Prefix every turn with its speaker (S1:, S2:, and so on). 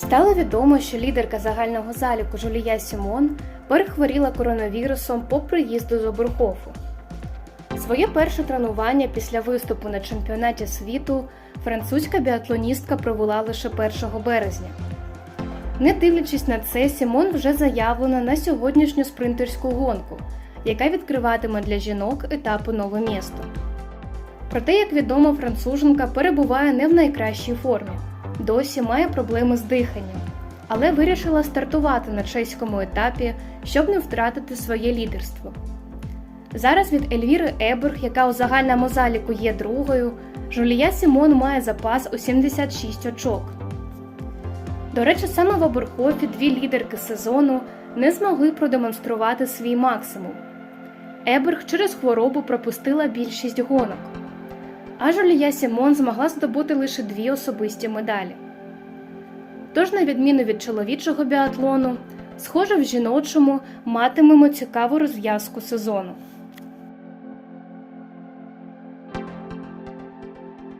S1: Стало відомо, що лідерка загального заліку Жулія Сімон перехворіла коронавірусом по приїзду з Оберхофу. Своє перше тренування після виступу на чемпіонаті світу французька біатлоністка провела лише 1 березня. Не дивлячись на це, Сімон вже заявлена на сьогоднішню спринтерську гонку, яка відкриватиме для жінок етапу нове місто. Проте, як відомо, француженка перебуває не в найкращій формі, досі має проблеми з диханням, але вирішила стартувати на чеському етапі, щоб не втратити своє лідерство. Зараз від Ельвіри Еберг, яка у загальному заліку є другою, Жулія Сімон має запас у 76 очок. До речі, саме в Оберхофі дві лідерки сезону не змогли продемонструвати свій максимум. Еберг через хворобу пропустила більшість гонок, а Жулія Сімон змогла здобути лише дві особисті медалі. Тож, на відміну від чоловічого біатлону, схоже, в жіночому матимемо цікаву розв'язку сезону.